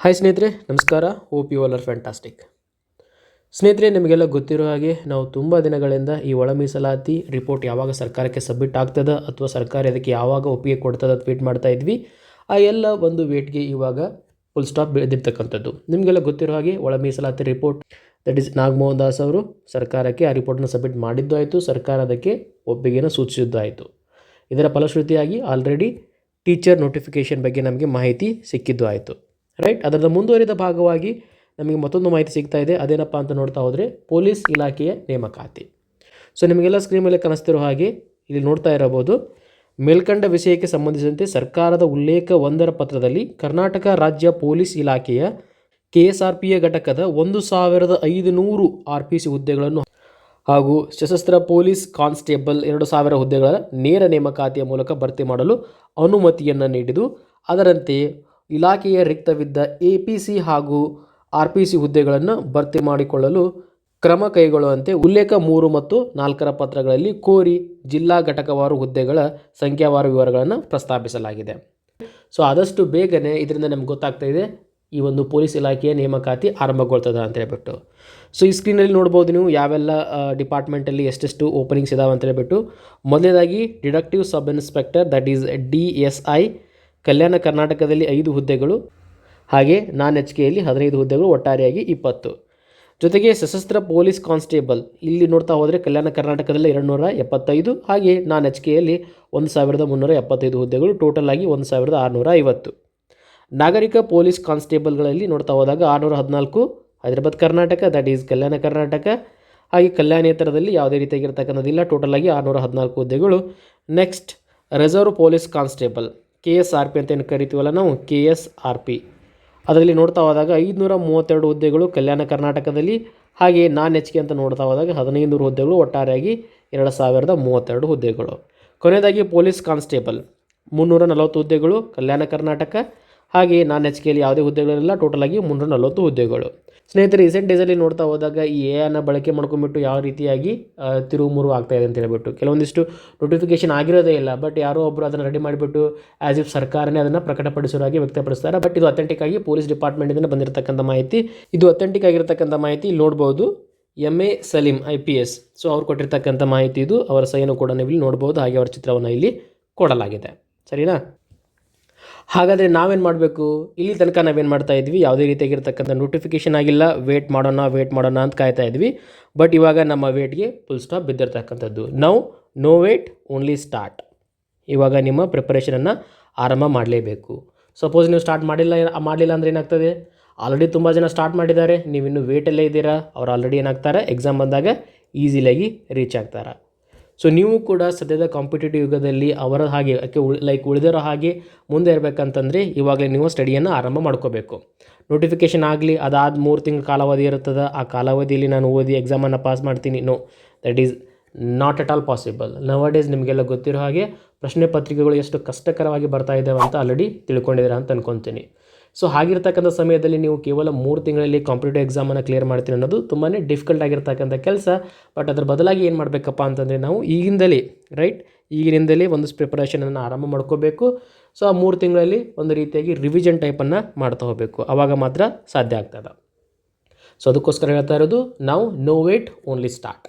Hi ಸ್ನೇಹಿತರೆ, ನಮಸ್ಕಾರ. Hope you all are fantastic ಸ್ನೇಹಿತರೆ, ನಿಮಗೆಲ್ಲ ಗೊತ್ತಿರೋ ಹಾಗೆ ನಾವು ತುಂಬ ದಿನಗಳಿಂದ ಈ ಒಳ ಮೀಸಲಾತಿ ರಿಪೋರ್ಟ್ ಯಾವಾಗ ಸರ್ಕಾರಕ್ಕೆ ಸಬ್ಮಿಟ್ ಆಗ್ತದ ಅಥವಾ ಸರ್ಕಾರ ಅದಕ್ಕೆ ಯಾವಾಗ ಒಪ್ಪಿಗೆ ಕೊಡ್ತದ ಟ್ವೀಟ್ ವೇಟ್ ಮಾಡ್ತಾ ಇದ್ವಿ. ಆ ಎಲ್ಲ ಒಂದು ವೇಟ್ಗೆ ಇವಾಗ ಫುಲ್ ಸ್ಟಾಪ್ ಬೆಳೆದಿರ್ತಕ್ಕಂಥದ್ದು. ನಿಮಗೆಲ್ಲ ಗೊತ್ತಿರೋ ಹಾಗೆ ಒಳ ಮೀಸಲಾತಿ report that is Nagamohan Das ಅವರು ಸರ್ಕಾರಕ್ಕೆ ಆ ರಿಪೋರ್ಟ್ನ ಸಬ್ಮಿಟ್ ಮಾಡಿದ್ದು ಆಯಿತು ಸರ್ಕಾರ ಅದಕ್ಕೆ ಒಪ್ಪಿಗೆನ ಸೂಚಿಸಿದ್ದು ಆಯಿತು ಇದರ ಫಲಶ್ರುತಿಯಾಗಿ ಆಲ್ರೆಡಿ ಟೀಚರ್ ನೋಟಿಫಿಕೇಷನ್ ಬಗ್ಗೆ ನಮಗೆ ಮಾಹಿತಿ ಸಿಕ್ಕಿದ್ದು ಆಯಿತು ರೈಟ್ ಅದರ ಮುಂದುವರಿದ ಭಾಗವಾಗಿ ನಮಗೆ ಮತ್ತೊಂದು ಮಾಹಿತಿ ಸಿಗ್ತಾ ಇದೆ. ಅದೇನಪ್ಪ ಅಂತ ನೋಡ್ತಾ ಹೋದರೆ ಪೊಲೀಸ್ ಇಲಾಖೆಯ ನೇಮಕಾತಿ. ಸೊ ನಿಮಗೆಲ್ಲ ಸ್ಕ್ರೀನ್ ಮೇಲೆ ಕಾಣಿಸ್ತಿರೋ ಹಾಗೆ ಇಲ್ಲಿ ನೋಡ್ತಾ ಇರಬಹುದು. ಮೇಲ್ಕಂಡ ವಿಷಯಕ್ಕೆ ಸಂಬಂಧಿಸಿದಂತೆ ಸರ್ಕಾರದ ಉಲ್ಲೇಖ ಒಂದರ ಪತ್ರದಲ್ಲಿ ಕರ್ನಾಟಕ ರಾಜ್ಯ ಪೊಲೀಸ್ ಇಲಾಖೆಯ ಕೆ ಎಸ್ ಆರ್ ಪಿಯ ಘಟಕದ ಒಂದು ಸಾವಿರದ ಐದು ನೂರು ಆರ್ ಪಿ ಸಿ ಹುದ್ದೆಗಳನ್ನು ಹಾಗೂ ಸಶಸ್ತ್ರ ಪೊಲೀಸ್ ಕಾನ್ಸ್ಟೇಬಲ್ ಎರಡು ಸಾವಿರ ಹುದ್ದೆಗಳ ನೇರ ನೇಮಕಾತಿಯ ಮೂಲಕ ಭರ್ತಿ ಮಾಡಲು ಅನುಮತಿಯನ್ನು ನೀಡಿದು ಅದರಂತೆ ಇಲಾಖೆಯ ರಿಕ್ತವಿದ್ದ ಎ ಹಾಗೂ ಆರ್ ಪಿ ಸಿ ಹುದ್ದೆಗಳನ್ನು ಭರ್ತಿ ಮಾಡಿಕೊಳ್ಳಲು ಕ್ರಮ ಕೈಗೊಳ್ಳುವಂತೆ ಉಲ್ಲೇಖ ಮೂರು ಮತ್ತು ನಾಲ್ಕರ ಪತ್ರಗಳಲ್ಲಿ ಕೋರಿ ಜಿಲ್ಲಾ ಘಟಕವಾರು ಹುದ್ದೆಗಳ ಸಂಖ್ಯಾವಾರು ವಿವರಗಳನ್ನು ಪ್ರಸ್ತಾಪಿಸಲಾಗಿದೆ. ಸೊ, ಆದಷ್ಟು ಬೇಗನೆ ಇದರಿಂದ ನಮ್ಗೆ ಗೊತ್ತಾಗ್ತಾ ಇದೆ, ಈ ಒಂದು ಪೊಲೀಸ್ ಇಲಾಖೆಯ ನೇಮಕಾತಿ ಆರಂಭಗೊಳ್ತದೆ ಅಂತ ಹೇಳ್ಬಿಟ್ಟು. ಸೊ, ಈ ಸ್ಕ್ರೀನಲ್ಲಿ ನೋಡ್ಬೋದು ನೀವು ಯಾವೆಲ್ಲ ಡಿಪಾರ್ಟ್ಮೆಂಟಲ್ಲಿ ಎಷ್ಟೆಷ್ಟು ಓಪನಿಂಗ್ಸ್ ಇದಾವೆ ಅಂತ ಹೇಳ್ಬಿಟ್ಟು. ಮೊದಲನೇದಾಗಿ, detective sub inspector, that is D S I Kalyana ಕರ್ನಾಟಕದಲ್ಲಿ ಐದು ಹುದ್ದೆಗಳು ಹಾಗೆ ನಾನ್ ಎಚ್ ಕೆಯಲ್ಲಿ ಹದಿನೈದು ಹುದ್ದೆಗಳು, ಒಟ್ಟಾರೆಯಾಗಿ ಇಪ್ಪತ್ತು. ಜೊತೆಗೆ ಸಶಸ್ತ್ರ ಪೊಲೀಸ್ ಕಾನ್ಸ್ಟೇಬಲ್, ಇಲ್ಲಿ ನೋಡ್ತಾ ಹೋದರೆ ಕಲ್ಯಾಣ ಕರ್ನಾಟಕದಲ್ಲಿ ಎರಡು ನೂರ ಎಪ್ಪತ್ತೈದು ಹಾಗೆ ನಾನ್ ಎಚ್ ಕೆಯಲ್ಲಿ ಒಂದು ಸಾವಿರದ ಮುನ್ನೂರ ಎಪ್ಪತ್ತೈದು ಹುದ್ದೆಗಳು, ಟೋಟಲ್ ಆಗಿ ಒಂದು ಸಾವಿರದ ಆರುನೂರ ಐವತ್ತು. ನಾಗರಿಕ ಪೊಲೀಸ್ ಕಾನ್ಸ್ಟೇಬಲ್ಗಳಲ್ಲಿ ನೋಡ್ತಾ ಹೋದಾಗ ಆರುನೂರ ಹದಿನಾಲ್ಕು, ಹೈದರಾಬಾದ್ ಕರ್ನಾಟಕ ದಟ್ ಈಸ್ ಕಲ್ಯಾಣ ಕರ್ನಾಟಕ, ಹಾಗೆ ಕಲ್ಯಾಣೇತರದಲ್ಲಿ ಯಾವುದೇ ರೀತಿಯಾಗಿರ್ತಕ್ಕಂಥದ್ದಿಲ್ಲ, ಟೋಟಲ್ ಆಗಿ ಆರುನೂರ ಹದಿನಾಲ್ಕು ಹುದ್ದೆಗಳು. Next reserve police constable. K S R P ಅಂತ ಏನು ಕರಿತೀವಲ್ಲ ನಾವು? ಕೆ ಎಸ್ ಆರ್ ಪಿ ಅದರಲ್ಲಿ ನೋಡ್ತಾ ಹೋದಾಗ ಐದುನೂರ ಮೂವತ್ತೆರಡು ಹುದ್ದೆಗಳು ಕಲ್ಯಾಣ ಕರ್ನಾಟಕದಲ್ಲಿ ಹಾಗೆ ನಾನ್ ಎಚ್ ಕೆ ಅಂತ ನೋಡ್ತಾ ಹೋದಾಗ ಹದಿನೈದು ನೂರು ಹುದ್ದೆಗಳು ಒಟ್ಟಾರೆಯಾಗಿ ಎರಡು ಸಾವಿರದ ಮೂವತ್ತೆರಡು ಹುದ್ದೆಗಳು. ಕೊನೆಯದಾಗಿ ಪೊಲೀಸ್ ಕಾನ್ಸ್ಟೇಬಲ್. ಮುನ್ನೂರ ನಲವತ್ತು ಹುದ್ದೆಗಳು ಕಲ್ಯಾಣ ಕರ್ನಾಟಕ ಹಾಗೆ ನಾನ್ ಎಚ್ ಕೆಯಲ್ಲಿ ಯಾವುದೇ ಹುದ್ದೆಗಳಿಲ್ಲ ಟೋಟಲ್ ಆಗಿ ಮುನ್ನೂರ ನಲವತ್ತು ಹುದ್ದೆಗಳು. ಸ್ನೇಹಿತರೆ ರೀಸೆಂಟ್ ಡೇಸಲ್ಲಿ ನೋಡ್ತಾ ಹೋದಾಗ ಈ ಎ ಅನ್ನು ಬಳಕೆ ಮಾಡ್ಕೊಂಡ್ಬಿಟ್ಟು ಯಾವ ರೀತಿಯಾಗಿ ತಿರುಮುರು ತಿರುವು ಮುರುವು ಆಗ್ತಾ ಇದೆ ಅಂತ ಹೇಳ್ಬಿಟ್ಟು. ಕೆಲವೊಂದಿಷ್ಟು ನೋಟಿಫಿಕೇಶನ್ ಆಗಿರೋದೇ ಇಲ್ಲ ಬಟ್ ಯಾರೋ ಒಬ್ಬರು ಅದನ್ನು ರೆಡಿ ಮಾಡಿಬಿಟ್ಟು ಆ್ಯಸ್ ಇಫ್ ಸರ್ಕಾರನೇ ಅದನ್ನು ಪ್ರಕಟಪಡಿಸೋರಾಗಿ ವ್ಯಕ್ತಪಡಿಸ್ತಾರೆ. ಬಟ್ ಇದು ಅಥೆಂಟಿಕ್ ಆಗಿ ಪೊಲೀಸ್ ಡಿಪಾರ್ಟ್ಮೆಂಟಿಂದ ಬಂದಿರತಕ್ಕಂಥ ಮಾಹಿತಿ. ಇದು ಅಥೆಂಟಿಕ್ ಆಗಿರತಕ್ಕಂಥ ಮಾಹಿತಿ, ನೋಡ್ಬೋದು. M A Saleem I P S so ಅವ್ರು ಕೊಟ್ಟಿರ್ತಕ್ಕಂಥ ಮಾಹಿತಿ ಇದು, ಅವರ ಸಹಿಯನ್ನು ಕೂಡ ನೀವು ಇಲ್ಲಿ ನೋಡ್ಬೋದು, ಹಾಗೆ ಅವರ ಚಿತ್ರವನ್ನು ಇಲ್ಲಿ ಕೊಡಲಾಗಿದೆ. ಸರಿನಾ? ಹಾಗಾದರೆ ನಾವೇನು ಮಾಡಬೇಕು? ಇಲ್ಲಿ ತನಕ ನಾವೇನು ಮಾಡ್ತಾ ಇದ್ವಿ? ಯಾವುದೇ ರೀತಿಯಾಗಿರ್ತಕ್ಕಂಥ ನೋಟಿಫಿಕೇಶನ್ ಆಗಿಲ್ಲ. ವೇಟ್ ಮಾಡೋಣ ವೇಟ್ ಮಾಡೋಣ ಅಂತ ಕಾಯ್ತಾ ಇದ್ವಿ. ಬಟ್ ಇವಾಗ ನಮ್ಮ ವೇಟ್ಗೆ ಫುಲ್ ಸ್ಟಾಪ್ ಬಿದ್ದಿರ್ತಕ್ಕಂಥದ್ದು. ನಾವು ನೋ ವೇಟ್ ಓನ್ಲಿ ಸ್ಟಾರ್ಟ್ ಇವಾಗ ನಿಮ್ಮ ಪ್ರಿಪರೇಷನನ್ನು ಆರಂಭ ಮಾಡಲೇಬೇಕು. ಸಪೋಸ್ ನೀವು ಸ್ಟಾರ್ಟ್ ಮಾಡಿಲ್ಲ ಮಾಡಲಿಲ್ಲ ಅಂದರೆ ಏನಾಗ್ತದೆ? ಆಲ್ರೆಡಿ ತುಂಬ ಜನ ಸ್ಟಾರ್ಟ್ ಮಾಡಿದ್ದಾರೆ. ನೀವು ಇನ್ನೂ ವೇಟಲ್ಲೇ ಇದ್ದೀರಾ? ಅವ್ರು ಆಲ್ರೆಡಿ ಏನಾಗ್ತಾರೆ? ಎಕ್ಸಾಮ್ ಬಂದಾಗ ಈಸಿಲಾಗಿ ರೀಚ್ ಆಗ್ತಾರೆ? ಸೊ ನೀವು ಕೂಡ ಸದ್ಯದ ಕಾಂಪಿಟೇಟಿವ್ ಯುಗದಲ್ಲಿ ಅವರ ಹಾಗೆ ಯಾಕೆ ಉಳ್ ಲೈಕ್ ಉಳಿದಿರೋ ಹಾಗೆ ಮುಂದೆ ಇರಬೇಕಂತಂದರೆ ಇವಾಗಲೇ ನೀವು ಸ್ಟಡಿಯನ್ನು ಆರಂಭ ಮಾಡ್ಕೋಬೇಕು. ನೋಟಿಫಿಕೇಷನ್ ಆಗಲಿ, ಅದಾದ ಮೂರು ತಿಂಗಳ ಕಾಲಾವಧಿ ಇರುತ್ತದೆ, ಆ ಕಾಲಾವಧಿಯಲ್ಲಿ ನಾನು ಓದಿ ಎಕ್ಸಾಮನ್ನು ಪಾಸ್ ಮಾಡ್ತೀನಿ. No that is not at all possible nowadays ನಿಮಗೆಲ್ಲ ಗೊತ್ತಿರೋ ಹಾಗೆ ಪ್ರಶ್ನೆ ಪತ್ರಿಕೆಗಳು ಎಷ್ಟು ಕಷ್ಟಕರವಾಗಿ ಬರ್ತಾ ಇದ್ದಾವೆ ಅಂತ ಆಲ್ರೆಡಿ ತಿಳ್ಕೊಂಡಿದ್ದೀರಾ ಅಂತ ಅನ್ಕೊತೀನಿ. ಸೊ ಹಾಗಿರ್ತಕ್ಕಂಥ ಸಮಯದಲ್ಲಿ ನೀವು ಕೇವಲ ಮೂರು ತಿಂಗಳಲ್ಲಿ ಕಾಂಪಿಟೇಟಿವ್ ಎಕ್ಸಾಮನ್ನು ಕ್ಲಿಯರ್ ಮಾಡ್ತೀನಿ ಅನ್ನೋದು ತುಂಬಾ ಡಿಫಿಕಲ್ಟ್ ಆಗಿರ್ತಕ್ಕಂಥ ಕೆಲಸ. ಬಟ್ ಅದ್ರ ಬದಲಾಗಿ ಏನು ಮಾಡಬೇಕಪ್ಪ ಅಂತಂದರೆ ನಾವು ಈಗಿಂದಲೇ ರೈಟ್ ಈಗಿನಿಂದಲೇ ಒಂದು ಪ್ರಿಪರೇಷನನ್ನು ಆರಂಭ ಮಾಡ್ಕೋಬೇಕು. ಸೊ ಆ ಮೂರು ತಿಂಗಳಲ್ಲಿ ಒಂದು ರೀತಿಯಾಗಿ ರಿವಿಷನ್ ಟೈಪನ್ನು ಮಾಡ್ತಾ ಹೋಗಬೇಕು. ಆವಾಗ ಮಾತ್ರ ಸಾಧ್ಯ ಆಗ್ತದೆ. ಸೊ ಅದಕ್ಕೋಸ್ಕರ ಹೇಳ್ತಾ ಇರೋದು, ನಾವು ನೋ ವೇಟ್ ಓನ್ಲಿ ಸ್ಟಾರ್ಟ್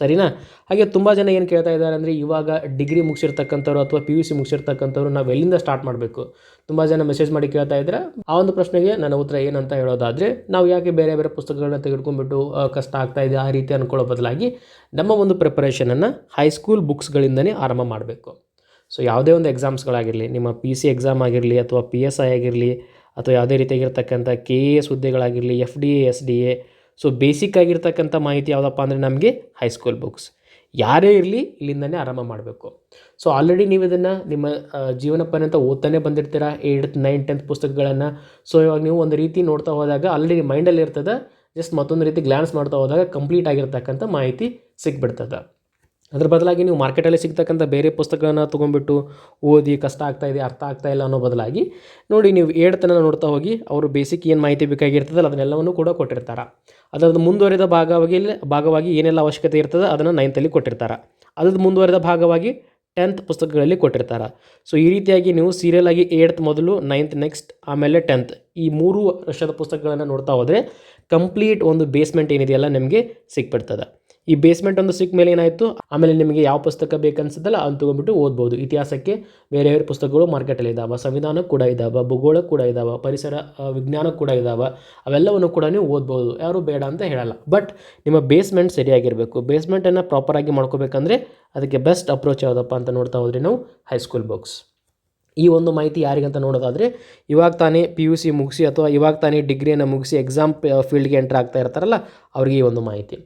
ಸರಿನಾ? ಹಾಗೆ ತುಂಬ ಜನ ಏನು ಕೇಳ್ತಾ ಇದ್ದಾರೆ ಅಂದರೆ ಇವಾಗ ಡಿಗ್ರಿ ಮುಗಿಸಿರ್ತಕ್ಕಂಥವ್ರು ಅಥವಾ ಪಿ ಯು ಸಿ ಮುಗಿಸಿರ್ತಕ್ಕಂಥವ್ರು ನಾವು ಎಲ್ಲಿಂದ ಸ್ಟಾರ್ಟ್ ಮಾಡಬೇಕು? ತುಂಬ ಜನ ಮೆಸೇಜ್ ಮಾಡಿ ಕೇಳ್ತಾ ಇದ್ದರೆ ಆ ಒಂದು ಪ್ರಶ್ನೆಗೆ ನನ್ನ ಉತ್ತರ ಏನಂತ ಹೇಳೋದಾದರೆ, ನಾವು ಯಾಕೆ ಬೇರೆ ಬೇರೆ ಪುಸ್ತಕಗಳನ್ನ ತೆಗೆದುಕೊಂಡ್ಬಿಟ್ಟು ಕಷ್ಟ ಆಗ್ತಾ ಇದೆ ಆ ರೀತಿ ಅಂದ್ಕೊಳ್ಳೋ ಬದಲಾಗಿ ನಮ್ಮ ಒಂದು ಪ್ರಿಪರೇಷನನ್ನು ಹೈಸ್ಕೂಲ್ ಬುಕ್ಸ್ಗಳಿಂದನೇ ಆರಂಭ ಮಾಡಬೇಕು. ಸೊ ಯಾವುದೇ ಒಂದು ಎಕ್ಸಾಮ್ಸ್ಗಳಾಗಿರಲಿ ನಿಮ್ಮ ಪಿ ಸಿ ಎಕ್ಸಾಮ್ ಆಗಿರಲಿ ಅಥವಾ ಪಿ ಎಸ್ ಐ ಆಗಿರಲಿ, ಅಥವಾ ಯಾವುದೇ ರೀತಿಯಾಗಿರ್ತಕ್ಕಂಥ K A S ಹುದ್ದೆಗಳಾಗಿರಲಿ F D A S D A so basic ಆಗಿರ್ತಕ್ಕಂಥ ಮಾಹಿತಿ ಯಾವುದಪ್ಪ ಅಂದರೆ ನಮಗೆ ಹೈಸ್ಕೂಲ್ ಬುಕ್ಸ್ ಯಾರೇ ಇರಲಿ ಇಲ್ಲಿಂದನೇ ಆರಂಭ ಮಾಡಬೇಕು. ಸೊ ಆಲ್ರೆಡಿ ನೀವು ಇದನ್ನು ನಿಮ್ಮ ಜೀವನ ಪರ್ಯಂತ ಓದ್ತಾನೆ ಬಂದಿರ್ತೀರ ಏಯ್ಟ್ ನೈನ್ ಟೆಂತ್ ಪುಸ್ತಕಗಳನ್ನು. ಸೊ ಇವಾಗ ನೀವು ಒಂದು ರೀತಿ ನೋಡ್ತಾ ಹೋದಾಗ ಆಲ್ರೆಡಿ ಮೈಂಡಲ್ಲಿ ಇರ್ತದೆ ಜಸ್ಟ್ ಮತ್ತೊಂದು ರೀತಿ ಗ್ಲಾನ್ಸ್ ಮಾಡ್ತಾ ಹೋದಾಗ ಕಂಪ್ಲೀಟ್ ಆಗಿರ್ತಕ್ಕಂಥ ಮಾಹಿತಿ ಸಿಕ್ಬಿಡ್ತದೆ. ಅದ್ರ ಬದಲಾಗಿ ನೀವು ಮಾರ್ಕೆಟಲ್ಲಿ ಸಿಗ್ತಕ್ಕಂಥ ಬೇರೆ ಪುಸ್ತಕಗಳನ್ನ ತೊಗೊಂಡ್ಬಿಟ್ಟು ಓದಿ ಕಷ್ಟ ಆಗ್ತಾ ಇದೆ, ಅರ್ಥ ಆಗ್ತಾ ಇಲ್ಲ ಅನ್ನೋ ಬದಲಾಗಿ ನೋಡಿ ನೀವು ಏಡ್ತನ ನೋಡ್ತಾ ಹೋಗಿ ಅವರು ಬೇಸಿಕ್ ಏನು ಮಾಹಿತಿ ಬೇಕಾಗಿರ್ತದಲ್ಲ, ಅದನ್ನೆಲ್ಲವನ್ನು ಕೂಡ ಕೊಟ್ಟಿರ್ತಾರೆ. ಅದರದ್ದು ಮುಂದುವರೆದ ಭಾಗವಾಗಿ ಭಾಗವಾಗಿ ಏನೆಲ್ಲ ಅವಶ್ಯಕತೆ ಇರ್ತದೆ ಅದನ್ನು ನೈನ್ತಲ್ಲಿ ಕೊಟ್ಟಿರ್ತಾರೆ. ಅದ್ರದ್ದು ಮುಂದುವರೆದ ಭಾಗವಾಗಿ ಟೆಂತ್ ಪುಸ್ತಕಗಳಲ್ಲಿ ಕೊಟ್ಟಿರ್ತಾರೆ. ಸೊ ಈ ರೀತಿಯಾಗಿ ನೀವು ಸೀರಿಯಲ್ ಆಗಿ ಏಯ್ತ್ ಮೊದಲು ನೈನ್ತ್ ನೆಕ್ಸ್ಟ್ ಆಮೇಲೆ ಟೆಂತ್ ಈ ಮೂರು ವರ್ಷದ ಪುಸ್ತಕಗಳನ್ನು ನೋಡ್ತಾ ಹೋದರೆ ಕಂಪ್ಲೀಟ್ ಒಂದು ಬೇಸ್ಮೆಂಟ್ ಏನಿದೆಯಲ್ಲ ನಿಮಗೆ ಸಿಕ್ಬಿಡ್ತದೆ. ಈ ಬೇಸ್ಮೆಂಟ್ ಒಂದು ಸಿಕ್ಕ ಮೇಲೆ ಏನಾಯಿತು? ಆಮೇಲೆ ನಿಮಗೆ ಯಾವ ಪುಸ್ತಕ ಬೇಕನ್ಸುತ್ತಲ್ಲ ಅದನ್ನು ತೊಗೊಂಡ್ಬಿಟ್ಟು ಓದ್ಬೋದು. ಇತಿಹಾಸಕ್ಕೆ ಬೇರೆ ಬೇರೆ ಪುಸ್ತಕಗಳು ಮಾರ್ಕೆಟಲ್ಲಿ ಇದ್ದಾವೆ ಸಂವಿಧಾನ ಕೂಡ ಇದ್ದಾವೆ ಭೂಗೋಳ ಕೂಡ ಇದ್ದಾವೆ ಪರಿಸರ ವಿಜ್ಞಾನ ಕೂಡ ಇದ್ದಾವೆ ಅವೆಲ್ಲವನ್ನು ಕೂಡ ನೀವು ಓದ್ಬೋದು. ಯಾರು ಬೇಡ ಅಂತ ಹೇಳಲ್ಲ. ಬಟ್ ನಿಮ್ಮ ಬೇಸ್ಮೆಂಟ್ ಸರಿಯಾಗಿರಬೇಕು. ಬೇಸ್ಮೆಂಟನ್ನು ಪ್ರಾಪರಾಗಿ ಮಾಡ್ಕೋಬೇಕಂದ್ರೆ ಅದಕ್ಕೆ ಬೆಸ್ಟ್ ಅಪ್ರೋಚ್ ಯಾವುದಪ್ಪ ಅಂತ ನೋಡ್ತಾ ಹೋದ್ರೆ ನಾವು ಹೈಸ್ಕೂಲ್ ಬುಕ್ಸ್ ಈ ಒಂದು ಮಾಹಿತಿ ಯಾರಿಗಂತ ನೋಡೋದಾದರೆ, ಇವಾಗ ತಾನೇ ಪಿ ಯು ಸಿ ಮುಗಿಸಿ ಅಥವಾ ಇವಾಗ ತಾನೇ ಡಿಗ್ರಿಯನ್ನು ಮುಗಿಸಿ ಎಕ್ಸಾಮ್ ಫೀಲ್ಡ್ಗೆ ಎಂಟ್ರ್ ಆಗ್ತಾ ಇರ್ತಾರಲ್ಲ, ಅವ್ರಿಗೆ ಈ ಒಂದು ಮಾಹಿತಿ.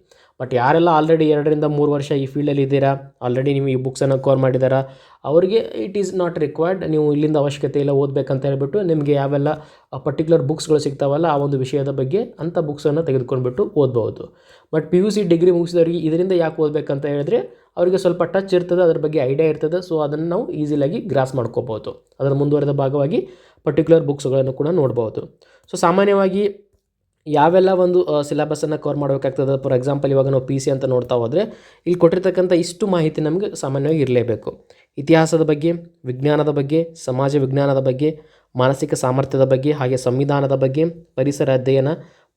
ಬಟ್ ಯಾರೆಲ್ಲ ಆಲ್ರೆಡಿ ಎರಡರಿಂದ ಮೂರು ವರ್ಷ ಈ ಫೀಲ್ಡಲ್ಲಿ ಇದ್ದೀರಾ? ಆಲ್ರೆಡಿ ನೀವು ಈ ಬುಕ್ಸನ್ನು ಕವರ್ ಮಾಡಿದಾರ? ಅವರಿಗೆ ಇಟ್ ಈಸ್ ನಾಟ್ ರಿಕ್ವೈರ್ಡ್ ನೀವು ಇಲ್ಲಿಂದ ಅವಶ್ಯಕತೆ ಇಲ್ಲ ಓದಬೇಕಂತ ಹೇಳ್ಬಿಟ್ಟು ನಿಮಗೆ ಯಾವೆಲ್ಲ ಪರ್ಟಿಕ್ಯುಲರ್ ಬುಕ್ಸ್ಗಳು ಸಿಗ್ತಾವಲ್ಲ, ಆ ಒಂದು ವಿಷಯದ ಬಗ್ಗೆ ಅಂಥ ಬುಕ್ಸನ್ನು ತೆಗೆದುಕೊಂಡ್ಬಿಟ್ಟು ಓದ್ಬೋದು. But P U C degree ಮುಗಿಸಿದವರಿಗೆ ಇದರಿಂದ ಯಾಕೆ ಓದಬೇಕಂತ ಹೇಳಿದ್ರೆ, ಅವರಿಗೆ ಸ್ವಲ್ಪ ಟಚ್ ಇರ್ತದೆ, ಅದ್ರ ಬಗ್ಗೆ ಐಡಿಯಾ ಇರ್ತದೆ ಸೊ ಅದನ್ನು ನಾವು ಈಸಿಲಾಗಿ ಗ್ರಾಸ್ ಮಾಡ್ಕೋಬೋದು. ಅದರ ಮುಂದುವರೆದ ಭಾಗವಾಗಿ ಪರ್ಟಿಕ್ಯುಲರ್ ಬುಕ್ಸ್ಗಳನ್ನು ಕೂಡ ನೋಡ್ಬೋದು. ಸೊ ಸಾಮಾನ್ಯವಾಗಿ ಯಾವೆಲ್ಲ ಒಂದು ಸಿಲೆಬಸನ್ನು ಕವರ್ ಮಾಡಬೇಕಾಗ್ತದೆ. ಫಾರ್ ಎಕ್ಸಾಂಪಲ್ ಇವಾಗ ನಾವು ಪಿ ಸಿ ಅಂತ ನೋಡ್ತಾ ಹೋದರೆ, ಇಲ್ಲಿ ಕೊಟ್ಟಿರ್ತಕ್ಕಂಥ ಇಷ್ಟು ಮಾಹಿತಿ ನಮಗೆ ಸಾಮಾನ್ಯವಾಗಿ ಇರಲೇಬೇಕು. ಇತಿಹಾಸದ ಬಗ್ಗೆ, ವಿಜ್ಞಾನದ ಬಗ್ಗೆ, ಸಮಾಜ ವಿಜ್ಞಾನದ ಬಗ್ಗೆ, ಮಾನಸಿಕ ಸಾಮರ್ಥ್ಯದ ಬಗ್ಗೆ, ಹಾಗೆ ಸಂವಿಧಾನದ ಬಗ್ಗೆ, ಪರಿಸರ ಅಧ್ಯಯನ,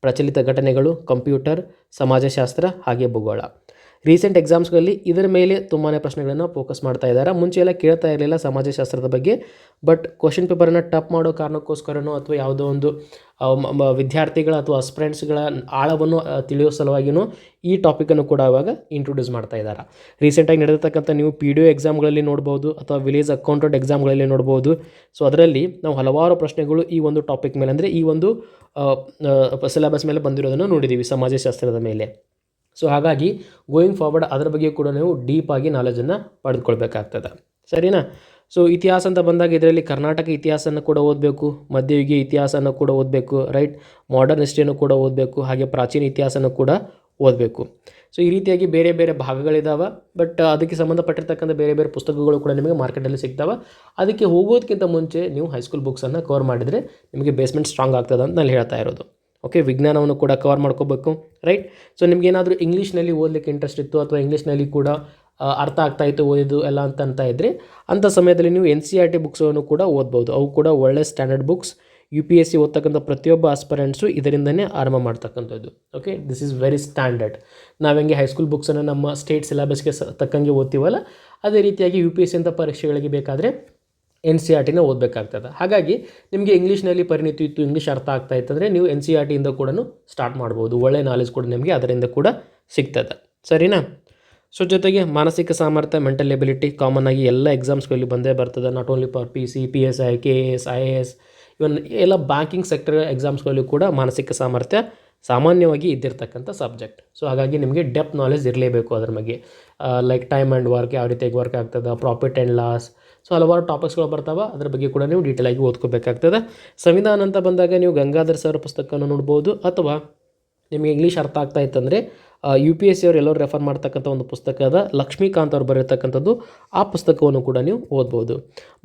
ಪ್ರಚಲಿತ ಘಟನೆಗಳು, ಕಂಪ್ಯೂಟರ್, ಸಮಾಜಶಾಸ್ತ್ರ, ಹಾಗೆ ಭೂಗೋಳ. ರೀಸೆಂಟ್ ಎಕ್ಸಾಮ್ಸ್ಗಳಲ್ಲಿ ಇದರ ಮೇಲೆ ತುಂಬಾ ಪ್ರಶ್ನೆಗಳನ್ನು ಫೋಕಸ್ ಮಾಡ್ತಾ ಇದ್ದಾರೆ. ಮುಂಚೆ ಎಲ್ಲ ಕೇಳ್ತಾ ಇರಲಿಲ್ಲ ಸಮಾಜಶಾಸ್ತ್ರದ ಬಗ್ಗೆ ಬಟ್ ಕ್ವಶನ್ ಪೇಪರನ್ನು ಟಪ್ ಮಾಡೋ ಕಾರಣಕ್ಕೋಸ್ಕರನೋ ಅಥವಾ ಯಾವುದೋ ಒಂದು ವಿದ್ಯಾರ್ಥಿಗಳ ಅಥವಾ ಅಸ್ಪ್ರೆಂಡ್ಸ್ಗಳ ಆಳವನ್ನು ತಿಳಿಯೋ ಸಲುವಾಗಿನೂ ಈ ಟಾಪಿಕನ್ನು ಕೂಡ ಇವಾಗ ಇಂಟ್ರೊಡ್ಯೂಸ್ ಮಾಡ್ತಾ ಇದ್ದಾರೆ. ರೀಸೆಂಟಾಗಿ ನಡೆದಿರ್ತಕ್ಕಂಥ ನೀವು ಪಿ ಡಿ ಒ ಎಕ್ಸಾಮ್ಗಳಲ್ಲಿ ನೋಡ್ಬೋದು ಅಥವಾ ವಿಲೇಜ್ ಅಕೌಂಟೆಂಟ್ ಎಕ್ಸಾಮ್ಗಳಲ್ಲಿ ನೋಡ್ಬೋದು. ಸೊ ಅದರಲ್ಲಿ ನಾವು ಹಲವಾರು ಪ್ರಶ್ನೆಗಳು ಈ ಒಂದು ಟಾಪಿಕ್ ಮೇಲೆ, ಅಂದರೆ ಈ ಒಂದು ಸಿಲೆಬಸ್ ಮೇಲೆ ಬಂದಿರೋದನ್ನು ನೋಡಿದ್ದೀವಿ ಸಮಾಜಶಾಸ್ತ್ರದ ಮೇಲೆ. ಸೊ ಹಾಗಾಗಿ ಗೋಯಿಂಗ್ ಫಾರ್ವರ್ಡ್ ಅದರ ಬಗ್ಗೆ ಕೂಡ ನೀವು ಡೀಪಾಗಿ ನಾಲೆಜನ್ನು ಪಡೆದುಕೊಳ್ಬೇಕಾಗ್ತದೆ. ಸರಿನಾ? ಸೊ ಇತಿಹಾಸ ಅಂತ ಬಂದಾಗ ಇದರಲ್ಲಿ ಕರ್ನಾಟಕ ಇತಿಹಾಸನ ಕೂಡ ಓದಬೇಕು, ಮಧ್ಯಯುಗೀಯ ಇತಿಹಾಸನ ಕೂಡ ಓದಬೇಕು ರೈಟ್ ಮಾಡರ್ನ್ ಹಿಸ್ಟ್ರಿಯನ್ನು ಕೂಡ ಓದಬೇಕು, ಹಾಗೆ ಪ್ರಾಚೀನ ಇತಿಹಾಸನ ಕೂಡ ಓದಬೇಕು. ಸೊ ಈ ರೀತಿಯಾಗಿ ಬೇರೆ ಬೇರೆ ಭಾಗಗಳಿದ್ದಾವೆ ಬಟ್ ಅದಕ್ಕೆ ಸಂಬಂಧಪಟ್ಟಿರ್ತಕ್ಕಂಥ ಬೇರೆ ಬೇರೆ ಪುಸ್ತಕಗಳು ಕೂಡ ನಿಮಗೆ ಮಾರ್ಕೆಟಲ್ಲಿ ಸಿಗ್ತಾವೆ. ಅದಕ್ಕೆ ಹೋಗೋದಕ್ಕಿಂತ ಮುಂಚೆ ನೀವು ಹೈಸ್ಕೂಲ್ ಬುಕ್ಸನ್ನು ಕವರ್ ಮಾಡಿದರೆ ನಿಮಗೆ ಬೇಸ್ಮೆಂಟ್ ಸ್ಟ್ರಾಂಗ್ ಆಗ್ತದೆ ಅಂತ ನಾನು ಹೇಳ್ತಾ ಇರೋದು. ಓಕೆ ವಿಜ್ಞಾನವನ್ನು ಕೂಡ ಕವರ್ ಮಾಡ್ಕೋಬೇಕು ರೈಟ್ ಸೊ ನಿಮಗೇನಾದರೂ ಇಂಗ್ಲೀಷ್ನಲ್ಲಿ ಓದಲಿಕ್ಕೆ ಇಂಟ್ರೆಸ್ಟ್ ಇತ್ತು ಅಥವಾ ಇಂಗ್ಲೀಷ್ನಲ್ಲಿ ಕೂಡ ಅರ್ಥ ಆಗ್ತಾ ಇತ್ತು ಓದಿದ್ದು ಎಲ್ಲ ಅಂತ ಅಂತ ಇದ್ದರೆ ಅಂಥ ಸಮಯದಲ್ಲಿ ನೀವು ಎನ್ ಸಿ ಆರ್ ಟಿ ಬುಕ್ಸನ್ನು ಕೂಡ ಓದ್ಬೋದು. ಅವು ಕೂಡ ಒಳ್ಳೆ standard books U P S C ಓದ್ತಕ್ಕಂಥ ಪ್ರತಿಯೊಬ್ಬ ಆಸ್ಪರೆಂಟ್ಸು ಇದರಿಂದನೇ ಆರಂಭ ಮಾಡ್ತಕ್ಕಂಥದ್ದು. Okay this is very standard ನಾವು ಹೆಂಗೆ ಹೈಸ್ಕೂಲ್ ಬುಕ್ಸನ್ನು ನಮ್ಮ ಸ್ಟೇಟ್ ಸಿಲೆಬಸ್ಗೆ ಸ, ತಕ್ಕಂಗೆ ಓದ್ತೀವಲ್ಲ, ಅದೇ ರೀತಿಯಾಗಿ ಯು ಪಿ ಎಸ್ ಸಿ ಅಂತ ಪರೀಕ್ಷೆಗಳಿಗೆ ಬೇಕಾದರೆ ಎನ್ ಸಿ ಆರ್ ಟಿನ ಓದಬೇಕಾಗ್ತದೆ. ಹಾಗಾಗಿ ನಿಮಗೆ ಇಂಗ್ಲೀಷ್ನಲ್ಲಿ ಪರಿಣಿತಿ ಇತ್ತು, ಇಂಗ್ಲೀಷ್ ಅರ್ಥ ಆಗ್ತಾ ಇತ್ತಂದರೆ ನೀವು ಎನ್ ಸಿ ಆರ್ ಟಿಯಿಂದ ಕೂಡ ಸ್ಟಾರ್ಟ್ ಮಾಡ್ಬೋದು. ಒಳ್ಳೆ ನಾಲೆಜ್ ಕೂಡ ನಿಮಗೆ ಅದರಿಂದ ಕೂಡ ಸಿಗ್ತದೆ. ಸರಿನಾ? ಸೊ ಜೊತೆಗೆ ಮಾನಸಿಕ ಸಾಮರ್ಥ್ಯ ಮೆಂಟಲ್ ಎಬಿಲಿಟಿ ಕಾಮನ್ ಆಗಿ ಎಲ್ಲ ಎಕ್ಸಾಮ್ಸ್ಗಳಲ್ಲಿ ಬಂದೇ ಬರ್ತದೆ. Not only for P C P S I K S I A S even ಎಲ್ಲ ಬ್ಯಾಂಕಿಂಗ್ ಸೆಕ್ಟರ್ ಎಕ್ಸಾಮ್ಸ್ಗಳಲ್ಲಿ ಕೂಡ ಮಾನಸಿಕ ಸಾಮರ್ಥ್ಯ ಸಾಮಾನ್ಯವಾಗಿ ಇದ್ದಿರ್ತಕ್ಕಂಥ ಸಬ್ಜೆಕ್ಟ್ ಸೊ ಹಾಗಾಗಿ ನಿಮಗೆ ಡೆಪ್ ನಾಲೆಜ್ ಇರಲೇಬೇಕು ಅದ್ರ ಬಗ್ಗೆ. ಲೈಕ್ ಟೈಮ್ ಆ್ಯಂಡ್ ವರ್ಕ್ ಯಾವ ರೀತಿಯಾಗಿ ವರ್ಕ್ ಆಗ್ತದೆ ಪ್ರಾಫಿಟ್ ಆ್ಯಂಡ್ ಲಾಸ್ ಸೊ ಹಲವಾರು ಟಾಪಿಕ್ಸ್ಗಳು ಬರ್ತಾವೆ. ಅದ್ರ ಬಗ್ಗೆ ಕೂಡ ನೀವು ಡೀಟೇಲಾಗಿ ಓದ್ಕೋಬೇಕಾಗ್ತದೆ. ಸಂವಿಧಾನ ಅಂತ ಬಂದಾಗ ನೀವು ಗಂಗಾಧರ್ ಸರ್ ಪುಸ್ತಕವನ್ನು ನೋಡ್ಬೋದು ಅಥವಾ ನಿಮಗೆ ಇಂಗ್ಲೀಷ್ ಅರ್ಥ ಆಗ್ತಾ ಇತ್ತಂದರೆ ಯು ಪಿ ಎಸ್ ಸಿ ಅವ್ರು ಎಲ್ಲರೂ ರೆಫರ್ ಮಾಡ್ತಕ್ಕಂಥ ಒಂದು ಪುಸ್ತಕದ ಲಕ್ಷ್ಮೀಕಾಂತ್ ಅವ್ರು ಬರೆಯತಕ್ಕಂಥದ್ದು. ಆ ಪುಸ್ತಕವನ್ನು ಕೂಡ ನೀವು ಓದ್ಬೋದು.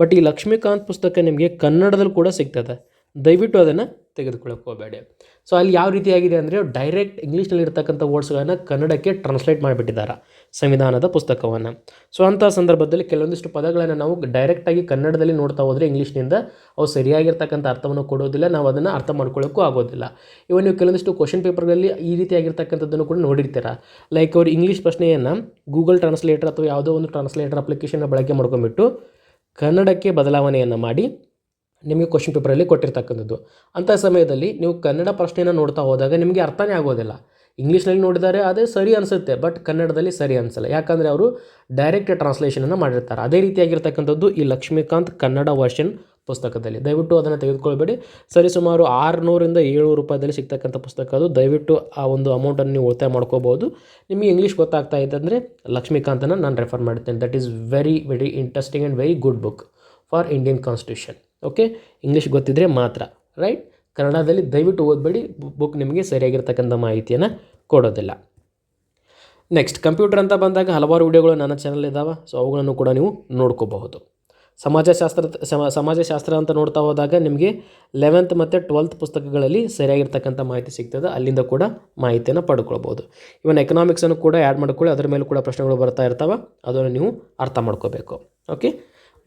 ಬಟ್ ಈ ಲಕ್ಷ್ಮೀಕಾಂತ್ ಪುಸ್ತಕ ನಿಮಗೆ ಕನ್ನಡದಲ್ಲಿ ಕೂಡ ಸಿಗ್ತದೆ. ದಯವಿಟ್ಟು ಅದನ್ನು ತೆಗೆದುಕೊಳ್ಳೋಕೆ ಹೋಗಬೇಡಿ. ಸೊ ಅಲ್ಲಿ ಯಾವ ರೀತಿಯಾಗಿದೆ ಅಂದರೆ ಡೈರೆಕ್ಟ್ ಇಂಗ್ಲೀಷ್ನಲ್ಲಿ ಇರ್ತಕ್ಕಂಥ ವರ್ಡ್ಸ್ಗಳನ್ನು ಕನ್ನಡಕ್ಕೆ ಟ್ರಾನ್ಸ್ಲೇಟ್ ಮಾಡಿಬಿಟ್ಟಿದ್ದಾರೆ ಸಂವಿಧಾನದ ಪುಸ್ತಕವನ್ನು. ಸೊ ಅಂಥ ಸಂದರ್ಭದಲ್ಲಿ ಕೆಲವೊಂದಿಷ್ಟು ಪದಗಳನ್ನು ನಾವು ಡೈರೆಕ್ಟಾಗಿ ಕನ್ನಡದಲ್ಲಿ ನೋಡ್ತಾ ಹೋದರೆ ಇಂಗ್ಲೀಷ್ನಿಂದ ಅವು ಸರಿಯಾಗಿರ್ತಕ್ಕಂಥ ಅರ್ಥವನ್ನು ಕೊಡೋದಿಲ್ಲ, ನಾವು ಅದನ್ನು ಅರ್ಥ ಮಾಡ್ಕೊಳ್ಳೋಕ್ಕೂ ಆಗೋದಿಲ್ಲ. ಇವನ್ ನೀವು ಕೆಲವೊಂದಿಷ್ಟು ಕ್ವಶನ್ ಪೇಪರ್ಗಳಲ್ಲಿ ಈ ರೀತಿಯಾಗಿರ್ತಕ್ಕಂಥದ್ದನ್ನು ಕೂಡ ನೋಡಿರ್ತೀರಾ? ಲೈಕ್ ಅವ್ರು ಇಂಗ್ಲೀಷ್ ಪ್ರಶ್ನೆಯನ್ನು ಗೂಗಲ್ ಟ್ರಾನ್ಸ್ಲೇಟರ್ ಅಥವಾ ಯಾವುದೋ ಒಂದು ಟ್ರಾನ್ಸ್ಲೇಟರ್ ಅಪ್ಲಿಕೇಶನ್ನ ಬಳಕೆ ಮಾಡ್ಕೊಂಬಿಟ್ಟು ಕನ್ನಡಕ್ಕೆ ಬದಲಾವಣೆಯನ್ನು ಮಾಡಿ ನಿಮಗೆ ಕ್ವಶನ್ ಪೇಪರಲ್ಲಿ ಕೊಟ್ಟಿರ್ತಕ್ಕಂಥದ್ದು. ಅಂಥ ಸಮಯದಲ್ಲಿ ನೀವು ಕನ್ನಡ ಪ್ರಶ್ನೆಯನ್ನು ನೋಡ್ತಾ ಹೋದಾಗ ನಿಮಗೆ ಅರ್ಥನೇ ಆಗೋದಿಲ್ಲ. ಇಂಗ್ಲೀಷ್ನಲ್ಲಿ ನೋಡಿದರೆ ಅದೇ ಸರಿ ಅನಿಸುತ್ತೆ ಬಟ್ ಕನ್ನಡದಲ್ಲಿ ಸರಿ ಅನಿಸಲ್ಲ. ಯಾಕಂದರೆ ಅವರು ಡೈರೆಕ್ಟ್ ಟ್ರಾನ್ಸ್ಲೇಷನನ್ನು ಮಾಡಿರ್ತಾರೆ. ಅದೇ ರೀತಿಯಾಗಿರ್ತಕ್ಕಂಥದ್ದು ಈ ಲಕ್ಷ್ಮೀಕಾಂತ್ ಕನ್ನಡ ವರ್ಷನ್ ಪುಸ್ತಕದಲ್ಲಿ. ದಯವಿಟ್ಟು ಅದನ್ನು ತೆಗೆದುಕೊಳ್ಬೇಡಿ. ಸರಿ, ಸುಮಾರು ಆರುನೂರಿಂದ ಏಳ್ನೂರು ರೂಪಾಯಿದಲ್ಲಿ ಸಿಗ್ತಕ್ಕಂಥ ಪುಸ್ತಕ ಅದು. ದಯವಿಟ್ಟು ಆ ಒಂದು ಅಮೌಂಟನ್ನು ನೀವು ಉಳಿತಾಯ ಮಾಡ್ಕೋಬೋದು ನಿಮಗೆ ಇಂಗ್ಲೀಷ್ ಗೊತ್ತಾಗ್ತಾ ಇದ್ದಂದರೆ ಲಕ್ಷ್ಮೀಕಾಂತನ ನಾನು ರೆಫರ್ ಮಾಡ್ತೇನೆ. That is very very interesting and very good book for Indian constitution okay English ಗೊತ್ತಿದ್ದರೆ ಮಾತ್ರ ರೈಟ್ ಕನ್ನಡದಲ್ಲಿ ದಯವಿಟ್ಟು ಓದಬೇಡಿ ಬುಕ್ ನಿಮಗೆ ಸರಿಯಾಗಿರ್ತಕ್ಕಂಥ ಮಾಹಿತಿಯನ್ನು ಕೊಡೋದಿಲ್ಲ. ನೆಕ್ಸ್ಟ್ ಕಂಪ್ಯೂಟರ್ ಅಂತ ಬಂದಾಗ ಹಲವಾರು ವಿಡಿಯೋಗಳು ನನ್ನ ಚಾನಲ್ ಇದ್ದಾವೆ ಸೊ ಅವುಗಳನ್ನು ಕೂಡ ನೀವು ನೋಡ್ಕೋಬಹುದು. ಸಮಾಜಶಾಸ್ತ್ರ, ಸಮ, ಸಮಾಜಶಾಸ್ತ್ರ ಅಂತ ನೋಡ್ತಾ ಹೋದಾಗ ನಿಮಗೆ ಲೆವೆಂತ್ ಮತ್ತು ಟ್ವೆಲ್ತ್ ಪುಸ್ತಕಗಳಲ್ಲಿ ಸರಿಯಾಗಿರ್ತಕ್ಕಂಥ ಮಾಹಿತಿ ಸಿಗ್ತದೆ, ಅಲ್ಲಿಂದ ಕೂಡ ಮಾಹಿತಿಯನ್ನು ಪಡ್ಕೊಳ್ಬೋದು ಇವನ್ ಎಕನಾಮಿಕ್ಸನ್ನು ಕೂಡ ಆ್ಯಡ್ ಮಾಡ್ಕೊಳ್ಳಿ, ಅದರ ಮೇಲೆ ಕೂಡ ಪ್ರಶ್ನೆಗಳು ಬರ್ತಾ ಇರ್ತಾವೆ, ಅದನ್ನು ನೀವು ಅರ್ಥ ಮಾಡ್ಕೋಬೇಕು. ಓಕೆ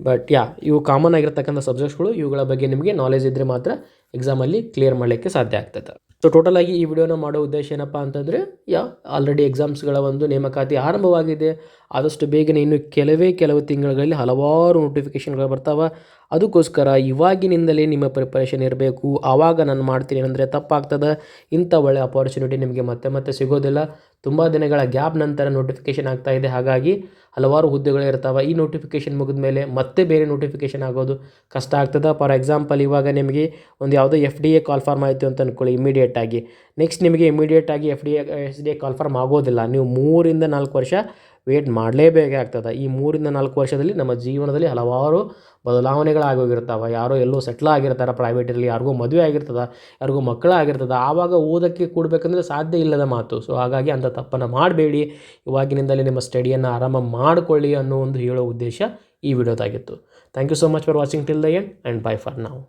ಬಟ್ ಯಾ ಇವು ಕಾಮನ್ ಆಗಿರ್ತಕ್ಕಂಥ ಸಬ್ಜೆಕ್ಟ್ಸ್ಗಳು ಇವುಗಳ ಬಗ್ಗೆ ನಿಮಗೆ ನಾಲೆಜ್ ಇದ್ದರೆ ಮಾತ್ರ ಎಕ್ಸಾಮಲ್ಲಿ ಕ್ಲಿಯರ್ ಮಾಡಲಿಕ್ಕೆ ಸಾಧ್ಯ ಆಗ್ತದೆ. ಸೊ ಟೋಟಲ್ ಆಗಿ ಈ ವಿಡಿಯೋನ ಮಾಡೋ ಉದ್ದೇಶ ಏನಪ್ಪ ಅಂತಂದರೆ ಯಾ ಆಲ್ರೆಡಿ ಎಕ್ಸಾಮ್ಸ್ಗಳ ಒಂದು ನೇಮಕಾತಿ ಆರಂಭವಾಗಿದೆ. ಆದಷ್ಟು ಬೇಗನೆ ಇನ್ನು ಕೆಲವೇ ಕೆಲವು ತಿಂಗಳಲ್ಲಿ ಹಲವಾರು ನೋಟಿಫಿಕೇಷನ್ಗಳು ಬರ್ತಾವೆ. ಅದಕ್ಕೋಸ್ಕರ ಇವಾಗಿನಿಂದಲೇ ನಿಮ್ಮ ಪ್ರಿಪರೇಷನ್ ಇರಬೇಕು. ಆವಾಗ ನಾನು ಮಾಡ್ತೀನಿ ಅಂದರೆ ತಪ್ಪಾಗ್ತದೆ. ಇಂಥ ಒಳ್ಳೆ ಅಪಾರ್ಚುನಿಟಿ ನಿಮಗೆ ಮತ್ತೆ ಮತ್ತೆ ಸಿಗೋದಿಲ್ಲ. ತುಂಬ ದಿನಗಳ ಗ್ಯಾಪ್ ನಂತರ ನೋಟಿಫಿಕೇಷನ್ ಆಗ್ತಾ ಇದೆ. ಹಾಗಾಗಿ ಹಲವಾರು ಹುದ್ದೆಗಳು ಇರ್ತಾವೆ. ಈ ನೋಟಿಫಿಕೇಷನ್ ಮುಗಿದ ಮೇಲೆ ಮತ್ತೆ ಬೇರೆ ನೋಟಿಫಿಕೇಷನ್ ಆಗೋದು ಕಷ್ಟ ಆಗ್ತದೆ. ಫಾರ್ ಎಕ್ಸಾಂಪಲ್ ಇವಾಗ ನಿಮಗೆ ಒಂದು ಯಾವುದೋ F D A call form ಆಯಿತು ಅಂತ ಅಂದ್ಕೊಳ್ಳಿ ಇಮಿಡಿಯೇಟ್ ಆಗಿ. ನೆಕ್ಸ್ಟ್ ನಿಮಗೆ ಇಮಿಡಿಯೇಟಾಗಿ F D S D A call form ಆಗೋದಿಲ್ಲ. ನೀವು ಮೂರಿಂದ ನಾಲ್ಕು ವರ್ಷ ವೇಟ್ ಮಾಡಲೇಬೇಕಾಗ್ತದೆ ಈ ಮೂರಿಂದ ನಾಲ್ಕು ವರ್ಷದಲ್ಲಿ ನಮ್ಮ ಜೀವನದಲ್ಲಿ ಹಲವಾರು ಬದಲಾವಣೆಗಳಾಗೋಗಿರ್ತಾವೆ ಯಾರೋ ಎಲ್ಲೋ ಸೆಟ್ಲ್ ಆಗಿರ್ತಾರೆ ಪ್ರೈವೇಟಲ್ಲಿ ಯಾರಿಗೂ ಮದುವೆ ಆಗಿರ್ತದೆ, ಯಾರಿಗೂ ಮಕ್ಕಳು ಆಗಿರ್ತದೆ, ಆವಾಗ ಓದೋಕ್ಕೆ ಕೊಡಬೇಕಂದ್ರೆ ಸಾಧ್ಯ ಇಲ್ಲದ ಮಾತು. ಸೊ ಹಾಗಾಗಿ ಅಂಥ ತಪ್ಪನ್ನು ಮಾಡಬೇಡಿ. ಇವಾಗಿನಿಂದಲೇ ನಿಮ್ಮ ಸ್ಟಡಿಯನ್ನು ಆರಾಮ ಮಾಡಿಕೊಳ್ಳಿ ಅನ್ನೋ ಒಂದು ಹೇಳೋ ಉದ್ದೇಶ ಈ ವಿಡಿಯೋದಾಗಿತ್ತು. Thank you so much for watching till the end and bye for ನಾವು